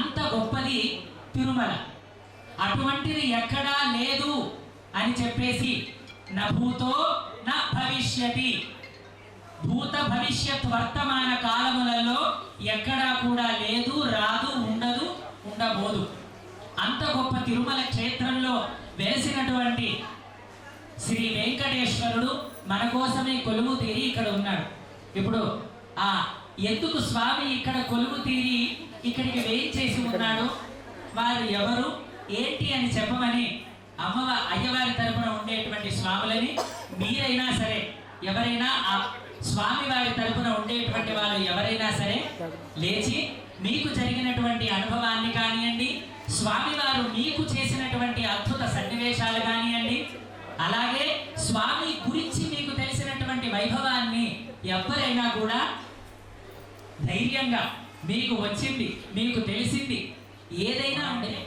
అంత గొప్పది తిరుమల. అటువంటిది ఎక్కడా లేదు అని చెప్పేసి నభూతో నా భవిష్యతి. భూత భవిష్యత్ వర్తమాన కాలములలో ఎక్కడా కూడా లేదు రాదు ఉండదు ఉండబోదు. అంత గొప్ప తిరుమల క్షేత్రంలో వెలిసినటువంటి శ్రీ వెంకటేశ్వరుడు మన కోసమే కొలువు తీరి ఇక్కడ ఉన్నాడు. ఇప్పుడు ఆ ఎందుకు స్వామి ఇక్కడ కొలువు తీరి ఇక్కడికి వేయించేసి ఉన్నాడు? వారు ఎవరు? ఏంటి అని చెప్పమని అమ్మవ అయ్యవారి తరపున ఉండేటువంటి స్వాములని మీరైనా సరే ఎవరైనా ఆ స్వామి వారి తరపున ఉండేటువంటి వాళ్ళు ఎవరైనా సరే లేచి మీకు జరిగినటువంటి అనుభవాన్ని కానివ్వండి స్వామివారు మీకు చేసినటువంటి అద్భుత సన్నివేశాలు కానివ్వండి అలాగే స్వామి గురించి మీకు తెలిసినటువంటి వైభవాన్ని ఎవరైనా కూడా ధైర్యంగా మీకు వచ్చింది మీకు తెలిసింది. ఏదైనా అంటే